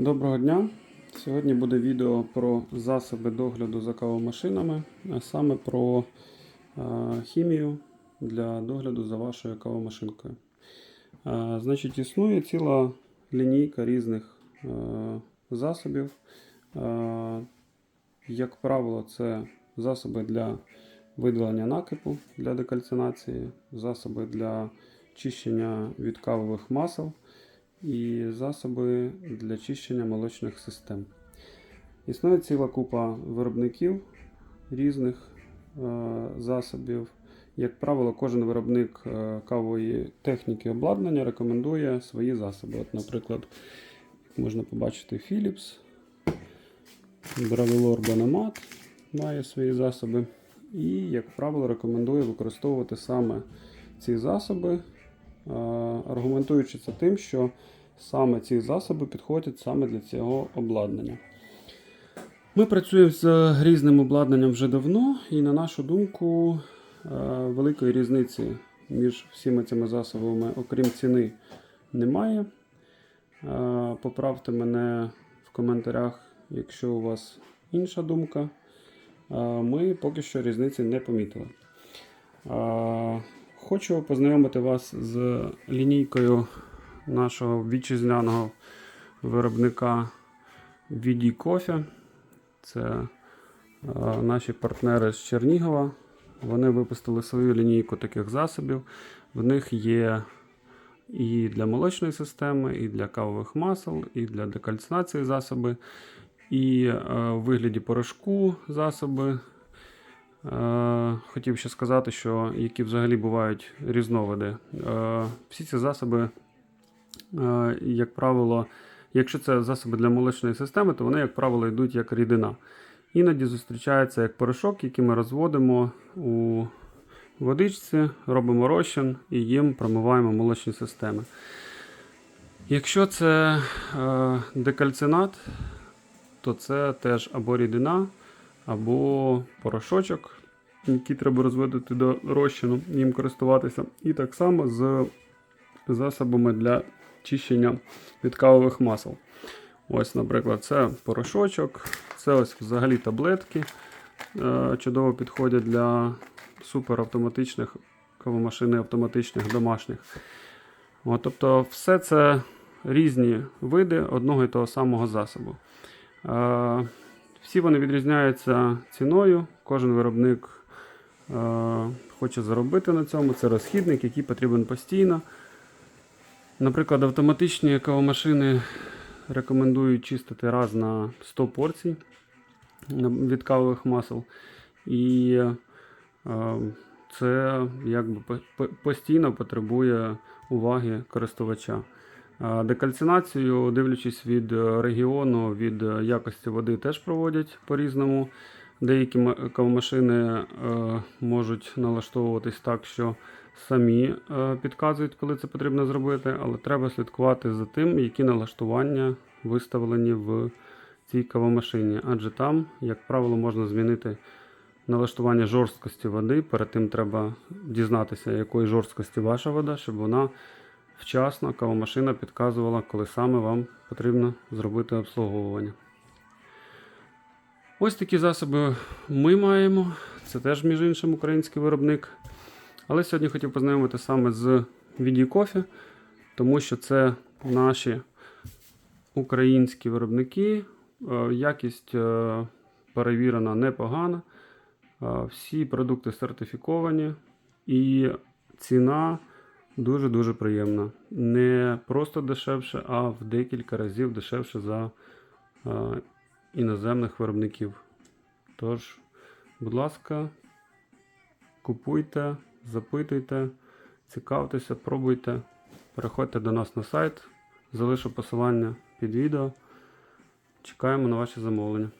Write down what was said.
Доброго дня! Сьогодні буде відео про засоби догляду за кавомашинами, а саме про е, хімію для догляду за вашою кавомашинкою. Е, Значить, існує ціла лінійка різних е, засобів. Як правило, це засоби для видалення накипу для декальцинації, засоби для чищення від кавових масел і засоби для чищення молочних систем. Існує ціла купа виробників різних е, засобів. Як правило, кожен виробник е, кавової техніки обладнання рекомендує свої засоби. От, наприклад, можна побачити Philips, Bravilor Bonomat має свої засоби. І, як правило, рекомендує використовувати саме ці засоби, аргументуючи це тим, що саме ці засоби підходять саме для цього обладнання. Ми працюємо з різним обладнанням вже давно, і на нашу думку, е, великої різниці між всіма цими засобами, окрім ціни, немає. Е, Поправте мене в коментарях, якщо у вас інша думка. Е, Ми поки що різниці не помітили. Е, Хочу познайомити вас з лінійкою нашого вітчизняного виробника VD Coffee. Це е, наші партнери з Чернігова. Вони випустили свою лінійку таких засобів. В них є і для молочної системи, і для кавових масел, і для декальцинації засоби, і е, в вигляді порошку засоби. Хотів ще сказати, що які взагалі бувають різновиди. Е, Всі ці засоби, е, як правило, якщо це засоби для молочної системи, то вони, як правило, йдуть як рідина. Іноді зустрічається як порошок, який ми розводимо у водичці, робимо розчин і їм промиваємо молочні системи. Якщо це е, декальцинат, то це теж або рідина, або порошочок, який треба розводити до розчину, їм користуватися. І так само з засобами для чищення від кавових масел. Ось, наприклад, це порошочок, це ось взагалі таблетки. Е, Чудово підходять для суперавтоматичних кавомашин автоматичних домашніх. От, тобто, все це різні види одного і того самого засобу. Е, Всі вони відрізняються ціною. Кожен виробник хоче заробити на цьому. Це розхідник, який потрібен постійно. Наприклад, автоматичні кавомашини рекомендують чистити раз на 100 порцій від кавових масел. І е, це якби по- по- постійно потребує уваги користувача. Е, Декальцинацію, дивлячись від е, регіону, від е, якості води, теж проводять по-різному. Деякі ма- кавомашини е, можуть налаштовуватись так, що самі е, підказують, коли це потрібно зробити, але треба слідкувати за тим, які налаштування виставлені в цій кавомашині. Адже там, як правило, можна змінити налаштування жорсткості води. Перед тим треба дізнатися, якої жорсткості ваша вода, щоб вона вчасно кавомашина підказувала, коли саме вам потрібно зробити обслуговування. Ось такі засоби ми маємо. Це теж, між іншим, український виробник. Але сьогодні хотів познайомити саме з VD Coffee, тому що це наші українські виробники. Е, Якість е, перевірена непогана. Е, Всі продукти сертифіковані і ціна дуже-дуже приємна. Не просто дешевше, а в декілька разів дешевше за іноземних виробників. Тож, будь ласка, купуйте, запитуйте, цікавтеся, пробуйте. Переходьте до нас на сайт, залишу посилання під відео. Чекаємо на ваші замовлення.